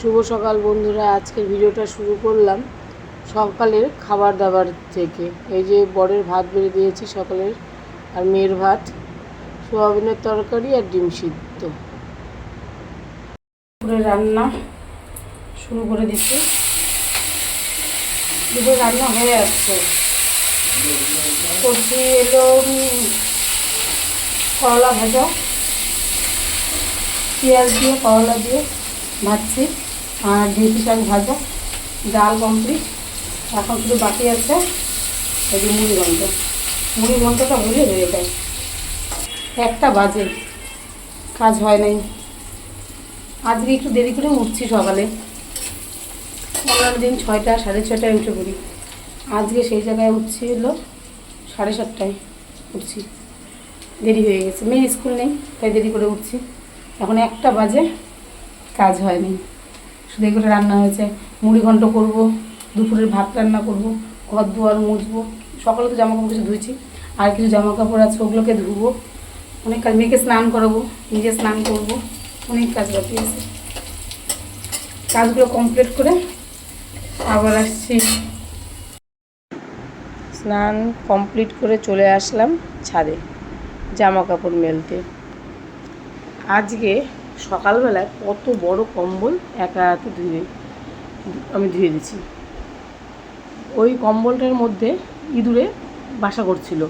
শুভ সকাল বন্ধুরা, আজকের ভিডিওটা শুরু করলাম সকালের খাবার দাবার থেকে। এই যে বরের ভাত বেড়ে দিয়েছি সকালের, আর মেয়ের ভাত, সোয়াবিনের তরকারি আর ডিম সিদ্ধ। দুপুরে রান্না শুরু করে দিচ্ছি। দুপুরে রান্না হয়ে আসছে। করছি এলো করলা ভাজা। পেঁয়াজ দিয়ে, করলা দিয়ে ভাজছি। আর ঢেঁকি শাক ভাজা, ডাল কমপ্লিট এখন শুধু বাকি আছে এই যে মুড়ি ঘন্ট। মুড়ি ঘন্টটা হলে হয়ে যায়। একটা বাজে। কাজ হয় নাই। আজকে একটু দেরি করে উঠছি সকালে। অন্যান্য দিন ছয়টা, সাড়ে ছটায় উঠে পড়ি। আজকে সেই জায়গায় উঠছি হলো সাড়ে সাতটায় উঠছি। দেরি হয়ে গেছে। মেয়ের স্কুল নেই, তাই দেরি করে উঠছি। এখন একটা বাজে, কাজ হয়নি শুধু এগুলো রান্না হয়েছে, মুড়ি ঘন্ট করব, দুপুরের ভাত রান্না করব ঘর দুয়ার মুছবো, সকালে তো জামা কাপড় কিছু ধুয়েছি, আর কিছু জামা কাপড় আছে ওগুলোকে ধুবো, অনেক কাজ, মেয়েকে স্নান করাবো, নিজে স্নান করব, অনেক কাজ বাকি আছে। কাজগুলো কমপ্লিট করে আবার আসছি। স্নান কমপ্লিট করে চলে আসলাম ছাদে জামা কাপড় মেলতে। আজকে সকালবেলায় কত বড় কম্বল একা হাতে ধুয়ে আমি ধুয়ে দিছি ওই কম্বলটার মধ্যে ইঁদুরে বাসা করছিল।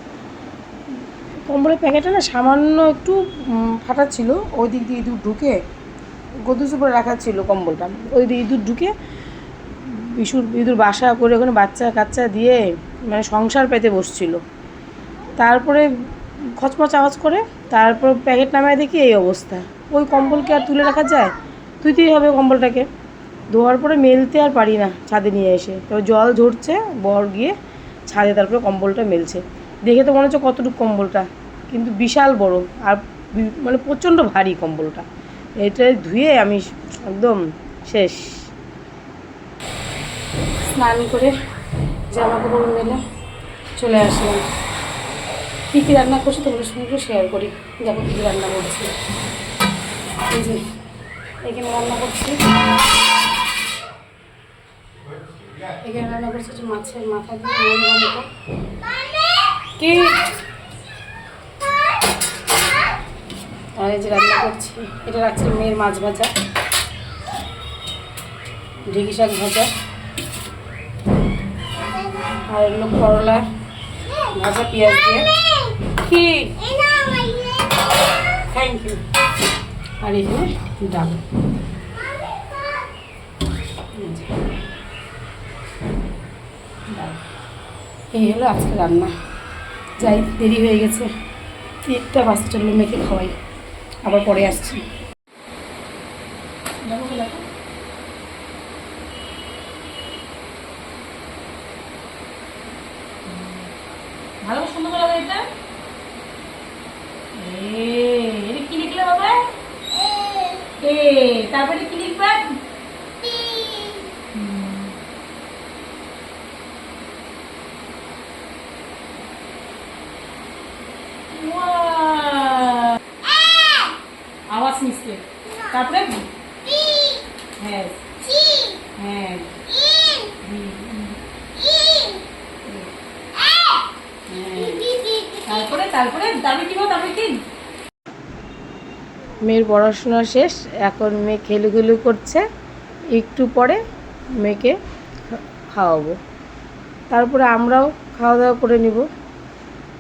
কম্বলের প্যাকেটটা না সামান্য একটু ফাটা ছিল, ওই দিক দিয়ে ইঁদুর ঢুকে গদুস উপরে রাখা ছিল কম্বলটা। ওই দিয়ে ইঁদুর ঢুকে ইঁদুর ইঁদুর বাসা করে ওখানে বাচ্চা কাচ্চা দিয়ে মানে সংসার পেতে বসছিল। তারপরে খচমচ আওয়াজ করে, তারপর প্যাকেট নামায় দেখি এই অবস্থা। ওই কম্বলকে আর তুলে রাখা যায়? তুইতেই হবে কম্বলটাকে। ধোয়ার পরে মেলতে আর পারি না ছাদে নিয়ে এসে। তবে জল ঝরছে, বর গিয়ে ছাদে তারপরে কম্বলটা মেলছে। দেখে তো মনে হচ্ছে কতটুকু কম্বলটা। কিন্তু বিশাল বড় আর মানে প্রচণ্ড ভারী কম্বলটা। এটা ধুয়ে আমি একদম শেষ। স্নান করে জামা কাপড় মেলে চলে আসলাম। কী কী রান্না করছি তোমাদের সঙ্গে শেয়ার করি। দেখো কী রান্না করছি। এখানে রান্না করছি। এখানে রান্না করছি হচ্ছে মাছের মাথা দিয়ে। কি? আর এই যে রান্না করছি এটা রাখছি মেয়ের মাছ ভাজা। ঢেঁকি শাক ভাজা। আর এগুলো করলা ভাজা পেঁয়াজ দিয়ে। কি? থ্যাংক ইউ আর যে ডাল এই হলো আজকে রান্না। যাই, দেরি হয়ে গেছে। তিনটা বাসে চলল, মেয়েকে খাওয়াই। আবার পরে আসছি? ভালো, সুন্দর লাগে এটা তারপরে কি লিখবে? আওয়াজ মিশছে তারপরে হ্যাঁ। হ্যাঁ। হ্যাঁ। তারপরে তারপরে তারপরে কি তারপরে কি মেয়ের পড়াশোনা শেষ, এখন মেয়ে খেলুগুলু করছে, একটু পরে মেয়েকে খাওয়াবো। তারপরে আমরাও খাওয়া দাওয়া করে নিব।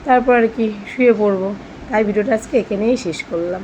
তারপর আর কি শুয়ে পড়ব। তাই ভিডিওটা আজকে এখানেই শেষ করলাম।